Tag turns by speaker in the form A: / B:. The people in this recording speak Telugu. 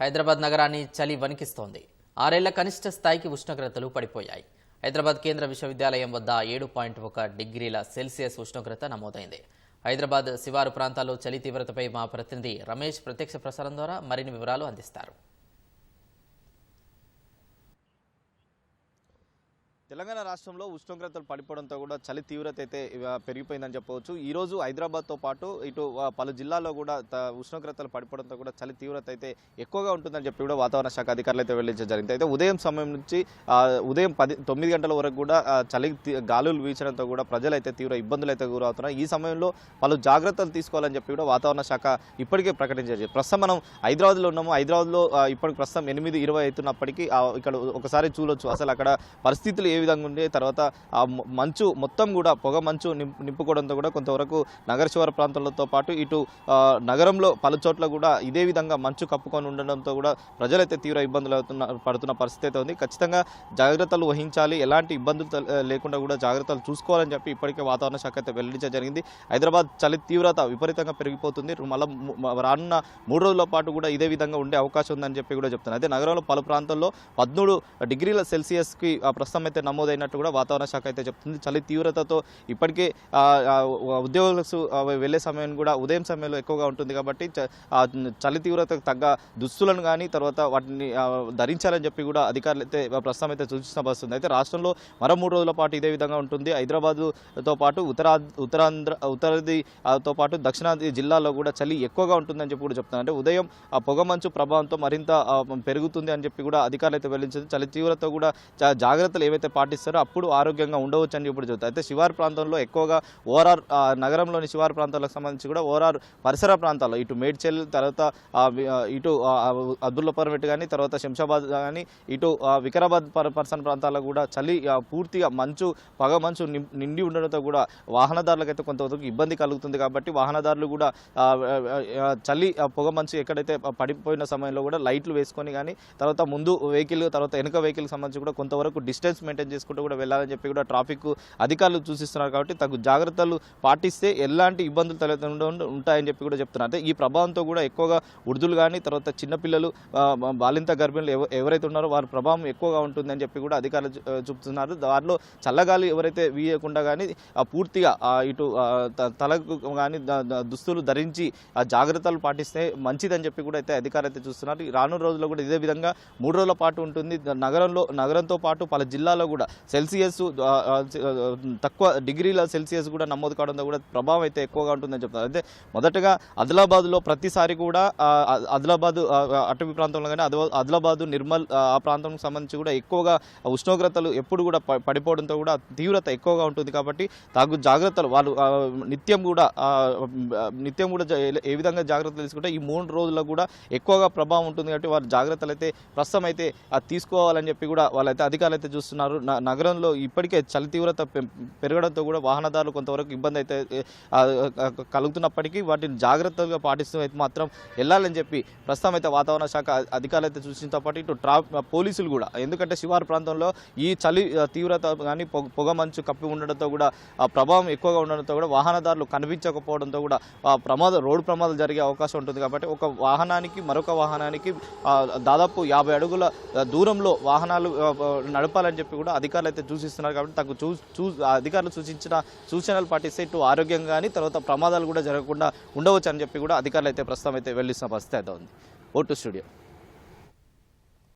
A: హైదరాబాద్ నగరాన్ని చలి వణికిస్తోంది. ఆరేళ్ళ కనిష్ట స్థాయికి ఉష్ణోగ్రతలు పడిపోయాయి. హైదరాబాద్ కేంద్ర విశ్వవిద్యాలయం వద్ద ఏడు పాయింట్ ఒక డిగ్రీల సెల్సియస్ ఉష్ణోగ్రత నమోదైంది. హైదరాబాద్ శివారు ప్రాంతాల్లో చలి తీవ్రతపై మా ప్రతినిధి రమేష్ ప్రత్యక్ష ప్రసారం ద్వారా మరిన్ని వివరాలు అందిస్తారు.
B: తెలంగాణ రాష్ట్రంలో ఉష్ణోగ్రతలు పడిపోవడంతో కూడా చలి తీవ్రత అయితే పెరిగిపోయిందని చెప్పవచ్చు. ఈ రోజు హైదరాబాద్తో పాటు ఇటు పలు జిల్లాల్లో కూడా ఉష్ణోగ్రతలు పడిపోవడంతో కూడా చలి తీవ్రత అయితే ఎక్కువగా ఉంటుందని చెప్పి కూడా వాతావరణ శాఖ అధికారులు అయితే వెల్లడించడం జరిగింది. అయితే ఉదయం సమయం నుంచి ఉదయం పది తొమ్మిది గంటల వరకు కూడా చలి గాలులు వీచడంతో కూడా ప్రజలు అయితే తీవ్ర ఇబ్బందులు అయితే గురవుతున్నాయి. ఈ సమయంలో పలు జాగ్రత్తలు తీసుకోవాలని చెప్పి కూడా వాతావరణ శాఖ ఇప్పటికే ప్రకటించారు ప్రస్తుతం మనం హైదరాబాద్లో ఉన్నాము. హైదరాబాద్లో ఇప్పటికి ప్రస్తుతం ఎనిమిది ఇరవై అవుతున్నప్పటికీ ఇక్కడ ఒకసారి చూడొచ్చు. అసలు అక్కడ పరిస్థితులు ఏ విధంగా ఉండే తర్వాత ఆ మంచు మొత్తం కూడా పొగ మంచు నింపు- నింపుకోవడంతో కూడా కొంతవరకు నగర శివారు ప్రాంతాలతో పాటు ఇటు నగరంలో పలు చోట్ల కూడా ఇదే విధంగా మంచు కప్పుకొని ఉండడంతో కూడా ప్రజలైతే తీవ్ర ఇబ్బందులు అవుతున్న పడుతున్న పరిస్థితి అయితే ఉంది. ఖచ్చితంగా జాగ్రత్తలు వహించాలి. ఎలాంటి ఇబ్బందులు లేకుండా కూడా జాగ్రత్తలు చూసుకోవాలని చెప్పి ఇప్పటికే వాతావరణ శాఖ అయితే వెల్లడించడం జరిగింది. హైదరాబాద్ చలి తీవ్రత విపరీతంగా పెరిగిపోతుంది. మళ్ళీ రానున్న మూడు రోజుల పాటు కూడా ఇదే విధంగా ఉండే అవకాశం ఉందని చెప్పి కూడా చెప్తున్నారు. అయితే నగరంలో పలు ప్రాంతాల్లో పదమూడు డిగ్రీల సెల్సియస్కి ఆ, ప్రస్తుతం అయితే నమోదైనట్టు కూడా వాతావరణ శాఖ అయితే చెప్తుంది. చలి తీవ్రతతో ఇప్పటికే ఆ, ఉద్యోగులు వెళ్ళే సమయం కూడా ఉదయం సమయంలో ఎక్కువగా ఉంటుంది కాబట్టి చ- చలి తీవ్రతకు తగ్గ దుస్తులను కానీ తర్వాత వాటిని ధరించాలని చెప్పి కూడా అధికారులు అయితే ప్రస్తుతం అయితే సూచిస్తున్న వస్తుంది అయితే రాష్ట్రంలో మరో మూడు రోజుల పాటు ఇదే విధంగా ఉంటుంది. హైదరాబాద్తో పాటు ఉత్తరా ఉత్తరాంధ్ర ఉత్తరాదితో పాటు దక్షిణాది జిల్లాలో కూడా చలి ఎక్కువగా ఉంటుందని చెప్పి కూడా చెప్తున్నారు. అంటే ఉదయం ఆ పొగ మంచు ప్రభావంతో మరింత పెరుగుతుంది అని చెప్పి కూడా అధికారులు అయితే వెల్లించింది చలి తీవ్రత కూడా జాగ్రత్తలు ఏవైతే పాటిస్తారో అప్పుడు ఆరోగ్యంగా ఉండవచ్చు అని ఇప్పుడు చెబుతారు. అయితే శివారు ప్రాంతంలో ఎక్కువగా ఓరార్ ఆ, నగరంలోని శివారు ప్రాంతాలకు సంబంధించి కూడా ఓరార్ పరిసర ప్రాంతాల్లో ఇటు మేడ్చల్ తర్వాత ఇటు ఆ, కానీ తర్వాత శంషాబాద్ కానీ ఇటు ఆ, వికారాబాద్ పర్ పర్సన్ ప్రాంతాల్లో కూడా చలి పూర్తిగా మంచు పొగ మంచు నిం- నిండి ఉండడంతో కూడా వాహనదారులకైతే కొంతవరకు ఇబ్బంది కలుగుతుంది కాబట్టి వాహనదారులు కూడా చలి ఆ, పొగ మంచు ఎక్కడైతే పడిపోయిన సమయంలో కూడా లైట్లు వేసుకొని కానీ తర్వాత ముందు వెహికల్ తర్వాత వెనుక వెహికల్ సంబంధించి కూడా కొంతవరకు డిస్టెన్స్ మెయింటైన్ చేసుకుంటూ కూడా వెళ్ళాలని చెప్పి కూడా ట్రాఫిక్ అధికారులు సూచిస్తున్నారు కాబట్టి తగు జాగ్రత్తలు పాటిస్తే ఎలాంటి ఇబ్బందులు తలెత్తకుండా ఉంటాయని చెప్పి కూడా చెప్తున్నారు. అంటే ఈ ప్రభావంతో కూడా ఎక్కువగా వృద్ధులు కానీ తర్వాత చిన్నపిల్లలు బాలింత గర్భిణులు ఎవరైతే ఉన్నారో వారి ప్రభావం ఎక్కువగా ఉంటుందని చెప్పి కూడా అధికారులు చూపుతున్నారు. వారిలో చల్లగాలి ఎవరైతే వీయకుండా కానీ పూర్తిగా ఇటు త- తలకు కానీ దుస్తులు ధరించి ఆ జాగ్రత్తలు పాటిస్తే మంచిదని చెప్పి కూడా అయితే అధికారులు అయితే చూస్తున్నారు. ఈ రానున్న రోజుల్లో కూడా ఇదే విధంగా మూడు రోజుల పాటు ఉంటుంది. నగరంలో నగరంతో పాటు పలు జిల్లాలో కూడా. సెల్సియస్ తక్కువ డిగ్రీల సెల్సియస్ కూడా నమోదు కావడంతో కూడా ప్రభావం అయితే ఎక్కువగా ఉంటుందని చెప్తారు అయితే మొదటగా ఆదిలాబాద్లో ప్రతిసారి కూడా ఆదిలాబాద్ అటవీ ప్రాంతంలో కానీ ఆదిలాబాదు ఆదిలాబాద్ నిర్మల్ ఆ ప్రాంతంకి సంబంధించి కూడా ఎక్కువగా ఉష్ణోగ్రతలు ఎప్పుడు కూడా పడిపోవడంతో కూడా తీవ్రత ఎక్కువగా ఉంటుంది కాబట్టి తగు జాగ్రత్తలు వాళ్ళు నిత్యం కూడా నిత్యం కూడా జా- ఏ- విధంగా జాగ్రత్తలు తీసుకుంటే ఈ మూడు రోజుల్లో కూడా ఎక్కువగా ప్రభావం ఉంటుంది కాబట్టి వారు జాగ్రత్తలు అయితే ప్రస్తుతం అయితే తీసుకోవాలని చెప్పి కూడా వాళ్ళైతే అధికారులు అయితే చూస్తున్నారు. నగరంలో ఇప్పటికే చలి తీవ్రత పె- పెరగడంతో కూడా వాహనదారులు కొంతవరకు ఇబ్బంది అయితే కలుగుతున్నప్పటికీ వాటిని జాగ్రత్తగా పాటిస్తూ అయితే మాత్రం వెళ్ళాలని చెప్పి ప్రస్తుతం అయితే వాతావరణ శాఖ అధికారులు అయితే సూచించడంతో పాటు ఇటు ట్రా పోలీసులు కూడా ఎందుకంటే శివారు ప్రాంతంలో ఈ చలి తీవ్రత కానీ పొగ పొగ మంచు కప్పి ఉండడంతో కూడా ఆ ప్రభావం ఎక్కువగా ఉండడంతో కూడా వాహనదారులు కనిపించకపోవడంతో కూడా ఆ ప్రమాద రోడ్డు ప్రమాదాలు జరిగే అవకాశం ఉంటుంది కాబట్టి ఒక వాహనానికి మరొక వాహనానికి దాదాపు యాభై అడుగుల దూరంలో వాహనాలు నడపాలని చెప్పి కూడా అధికారులు అయితే సూచిస్తున్నారు కాబట్టి తగు చూ చూ అధికారులు సూచించిన సూచనలు పాటిస్తే ఇటు ఆరోగ్యం కానీ తర్వాత ప్రమాదాలు కూడా జరగకుండా ఉండవచ్చు అని చెప్పి కూడా అధికారులు అయితే ప్రస్తుతం అయితే వెళ్ళిస్తున్న పరిస్థితి అయితే ఉంది. Vote studio.